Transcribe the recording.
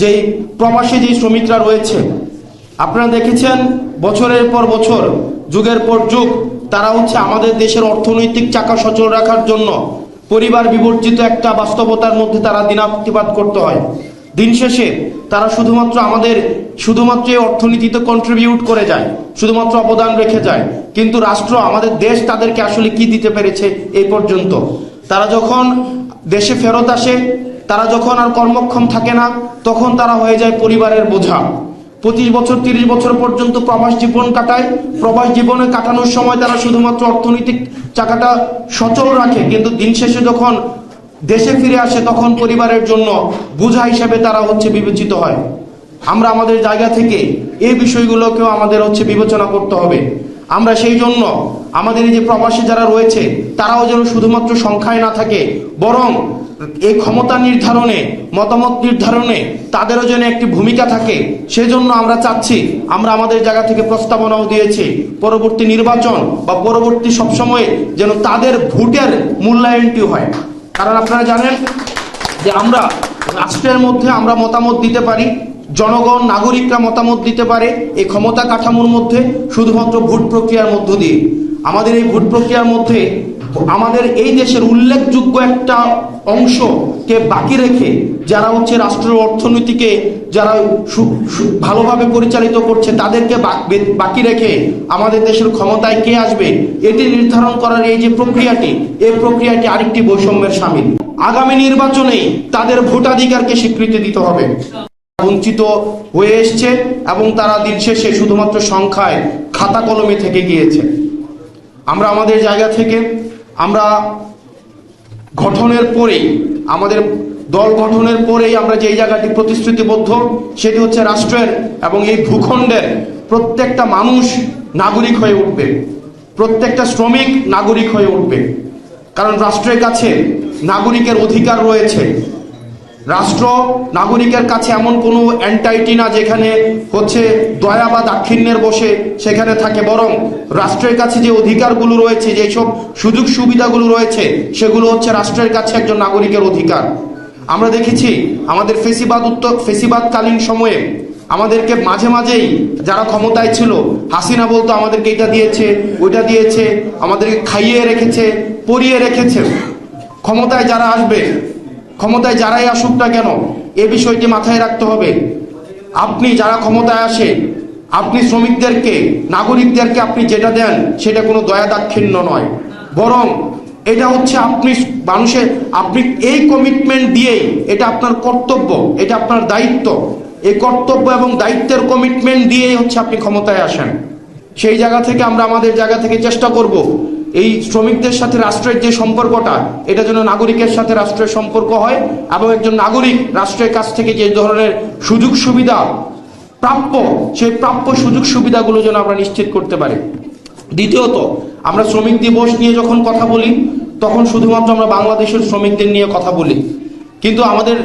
যেই প্রবাসী যেই শ্রমিকরা রয়েছে, আপনারা দেখেছেন বছরের পর বছর, যুগের পর যুগ, তারা হচ্ছে আমাদের দেশের অর্থনৈতিক চাকা সচল রাখার জন্য পরিবার বিবর্জিত একটা বাস্তবতার মধ্যে তারা দিনাতিপাত করতে হয়। দিন শেষে তারা শুধুমাত্র আমাদের, শুধুমাত্র এই অর্থনীতিতে কন্ট্রিবিউট করে যায়, শুধুমাত্র অবদান রেখে যায়, কিন্তু রাষ্ট্র, আমাদের দেশ তাদেরকে আসলে কি দিতে পেরেছে এই পর্যন্ত? তারা যখন দেশে ফেরত আসে তারা যখন আর কর্মক্ষম থাকে না, তখন তারা হয়ে যায় পরিবারের বোঝা। পঁচিশ বছর, তিরিশ বছর পর্যন্ত প্রবাস জীবন কাটায়। প্রবাস জীবনে কাটানোর সময় তারা শুধুমাত্র অর্থনৈতিক চাকাটা সচল রাখে, কিন্তু দিন শেষে যখন দেশে ফিরে আসে, তখন পরিবারের জন্য বোঝা হিসেবে তারা হচ্ছে বিবেচিত হয়। আমরা আমাদের জায়গা থেকে এই বিষয়গুলোকেও আমাদের হচ্ছে বিবেচনা করতে হবে। আমরা সেই জন্য আমাদের এই যে প্রবাসী যারা রয়েছে, তারাও যেন শুধুমাত্র সংখ্যায় না থাকে, বরং এই ক্ষমতা নির্ধারণে, মতামত নির্ধারণে তাদেরও যেন একটি ভূমিকা থাকে, সেজন্য আমরা চাচ্ছি, আমরা আমাদের জায়গা থেকে প্রস্তাবনাও দিয়েছি, পরবর্তী নির্বাচন বা পরবর্তী সবসময়ে যেন তাদের ভোটের মূল্যায়নটি হয়। কারণ আপনারা জানেন যে আমরা রাষ্ট্রের মধ্যে আমরা মতামত দিতে পারি, জনগণ, নাগরিকরা মতামত দিতে পারে এই ক্ষমতা কাঠামোর মধ্যে, শুধুমাত্র ভোট প্রক্রিয়ার মধ্য দিয়ে। আমাদের এই ভোট প্রক্রিয়ার মধ্যে আমাদের এই দেশের উল্লেখযোগ্য একটা অংশকে বাকি রেখে যারা হচ্ছে রাষ্ট্রের অর্থনীতিকে যারা ভালোভাবে পরিচালিত করছে, তাদেরকে বাকি রেখে আমাদের দেশের ক্ষমতায় কে আসবে, এটি নির্ধারণ করার এই যে প্রক্রিয়াটি, এই প্রক্রিয়াটি আরেকটি বৈষম্যের সামিল। আগামী নির্বাচনেই তাদের ভোটাধিকারকে স্বীকৃতি দিতে হবে। বঞ্চিত হয়ে এসছে এবং তারা দিন শেষে শুধুমাত্র সংখ্যায় খাতা কলমে থেকে গিয়েছে। আমরা আমাদের জায়গা থেকে আমরা গঠনের পরেই, আমাদের দল গঠনের পরেই আমরা যেই জায়গাটি প্রতিশ্রুতিবদ্ধ, সেটি হচ্ছে রাষ্ট্রের এবং এই ভূখণ্ডের প্রত্যেকটা মানুষ নাগরিক হয়ে উঠবে। প্রত্যেকটা শ্রমিক নাগরিক হয়ে উঠবে। কারণ রাষ্ট্রের কাছে নাগরিকের অধিকার রয়েছে। রাষ্ট্র নাগরিকের কাছে এমন কোনো অ্যান্টাইটি না যেখানে হচ্ছে দয়া বা দাক্ষিণ্যের বসে সেখানে থাকে। বরং রাষ্ট্রের কাছে যে অধিকারগুলো রয়েছে যেসব সুযোগ সুবিধাগুলো রয়েছে, সেগুলো হচ্ছে রাষ্ট্রের কাছে একজন নাগরিকের অধিকার। আমরা দেখেছি আমাদের ফেসিবাদ উত্তর, ফেসিবাদকালীন সময়ে আমাদেরকে মাঝে মাঝেই যারা ক্ষমতায় ছিল, হাসিনা বলতো আমাদেরকে এটা দিয়েছে, ওইটা দিয়েছে, আমাদেরকে খাইয়ে রেখেছে, পরিয়ে রেখেছে। ক্ষমতায় যারা আসবে ক্ষমতায় যারাই আসুক না কেন, এ বিষয়টি মাথায় রাখতে হবে। আপনি যারা ক্ষমতায় আসে, আপনি শ্রমিকদেরকে, নাগরিকদেরকে আপনি যেটা দেন, সেটা কোনো দয়া দাক্ষিণ্য নয়। বরং এটা হচ্ছে আপনি মানুষের, আপনি এই কমিটমেন্ট দিয়েই এটা আপনার কর্তব্য, এটা আপনার দায়িত্ব। এই কর্তব্য এবং দায়িত্বের কমিটমেন্ট দিয়েই হচ্ছে আপনি ক্ষমতায় আসেন। সেই জায়গা থেকে আমরা আমাদের জায়গা থেকে চেষ্টা করব এই শ্রমিকদের সাথে রাষ্ট্রের যে সম্পর্কটা, এটা যেন নাগরিকের সাথে রাষ্ট্রের সম্পর্ক হয় এবং একজন নাগরিক রাষ্ট্রের কাছ থেকে যে ধরনের সুযোগ সুবিধা প্রাপ্য, সেই প্রাপ্য সুযোগ সুবিধাগুলো যেন আমরা নিশ্চিত করতে পারি। দ্বিতীয়ত, আমরা শ্রমিক দিবস নিয়ে যখন কথা বলি, তখন শুধুমাত্র আমরা বাংলাদেশের শ্রমিকদের নিয়ে কথা বলি। কিন্তু আমাদের